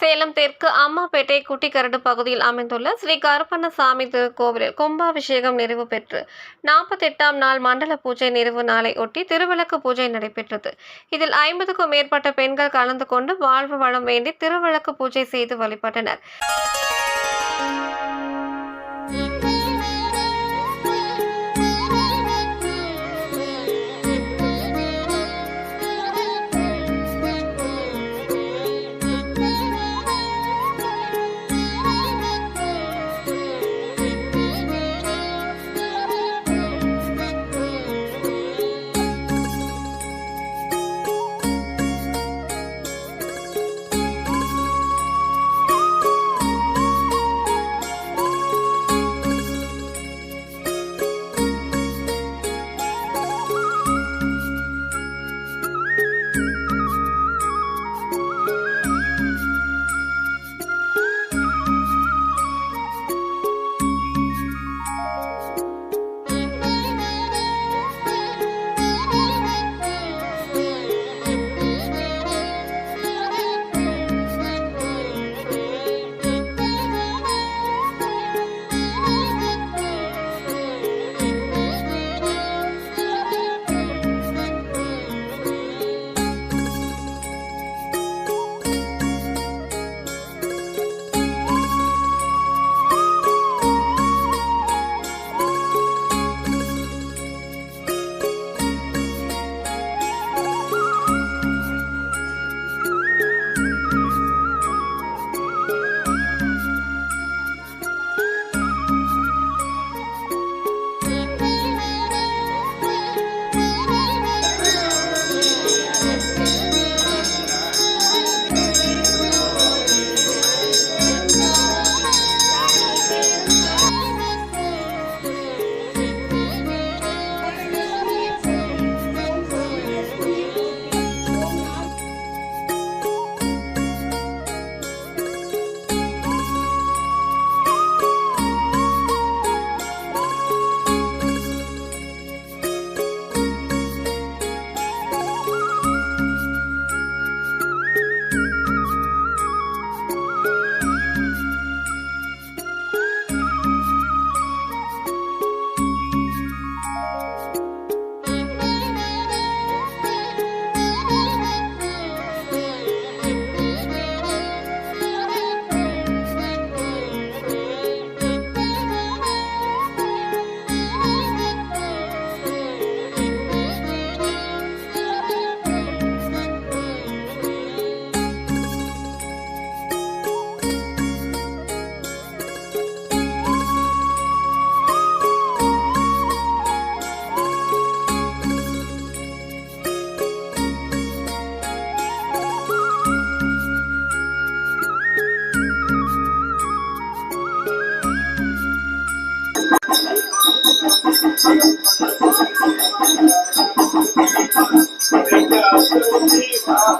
சேலம் தெற்கு அம்மாப்பேட்டை குட்டிக்கரடு பகுதியில் அமைந்துள்ள ஸ்ரீ கருப்பண்ணசாமி திருக்கோவிலில் கும்பாபிஷேகம் நிறைவு பெற்று நாற்பத்தெட்டாம் நாள் மண்டல பூஜை நிறைவு நாளை ஒட்டி திருவிளக்கு பூஜை நடைபெற்றது. இதில் ஐம்பதுக்கும் மேற்பட்ட பெண்கள் கலந்து கொண்டு வாழ்வு வளம் வேண்டி திருவிளக்கு பூஜை செய்து வழிபட்டனர்.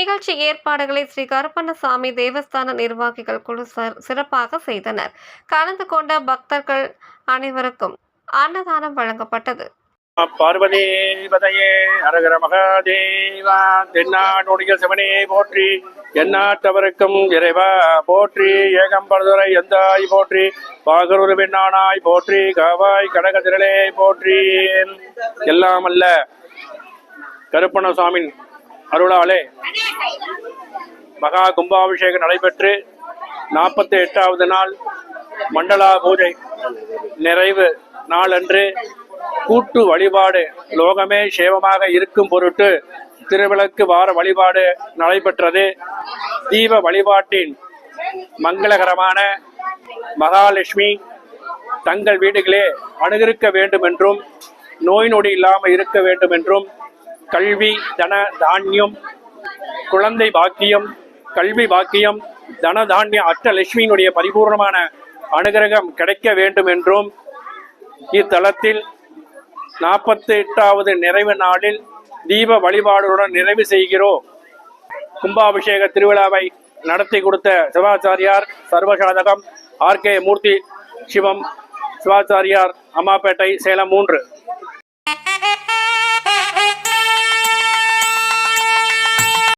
இந்நிகழ்ச்சி ஏற்பாடுகளை ஸ்ரீ கருப்பண்ணசாமி தேவஸ்தான நிர்வாகிகள் குழு சிறப்பாக செய்தனர். கலந்து கொண்ட பக்தர்கள் அனைவருக்கும் அன்னதானம் வழங்கப்பட்டது. பார்வதி பதையே அரகர மகாதேவா தென்னாடுடைய சிவனே போற்றி எந்நாட்டவருக்கும் இறைவா போற்றி ஏகம்பரதுரை எந்தாய் போற்றி பாகரூர் பெண்ணானாய் போற்றி காவாய் கடக திரளே போற்றி. எல்லாம் அல்ல கருப்பண சுவாமின் அருளாலே மகா கும்பாபிஷேகம் நடைபெற்று நாற்பத்தி எட்டாவது நாள் மண்டலா பூஜை நிறைவு நாளன்று கூட்டு வழிபாடு லோகமே சேவமாக இருக்கும் பொருட்டு திருவிளக்கு வார வழிபாடு நடைபெற்றது. தீப வழிபாட்டின் மங்களகரமான மகாலட்சுமி தங்கள் வீடுகளே அணுகிருக்க வேண்டும் என்றும் நோய் நொடி இல்லாமல் இருக்க வேண்டும் என்றும் கல்வி தன தானியம் குழந்தை பாக்கியம் கல்வி பாக்கியம் தனதானிய அஷ்டலட்சுமியினுடைய பரிபூர்ணமான அனுகிரகம் கிடைக்க வேண்டும் என்றும் இத்தலத்தில் நாற்பத்தி எட்டாவது நிறைவு நாளில் தீப வழிபாடுடன் நிறைவு செய்கிறோம். கும்பாபிஷேக திருவிழாவை நடத்தி கொடுத்த சிவாச்சாரியார் சர்வசாதகம் ஆர் கே மூர்த்தி சிவம் சிவாச்சாரியார் அம்மாப்பேட்டை சேலம் மூன்று.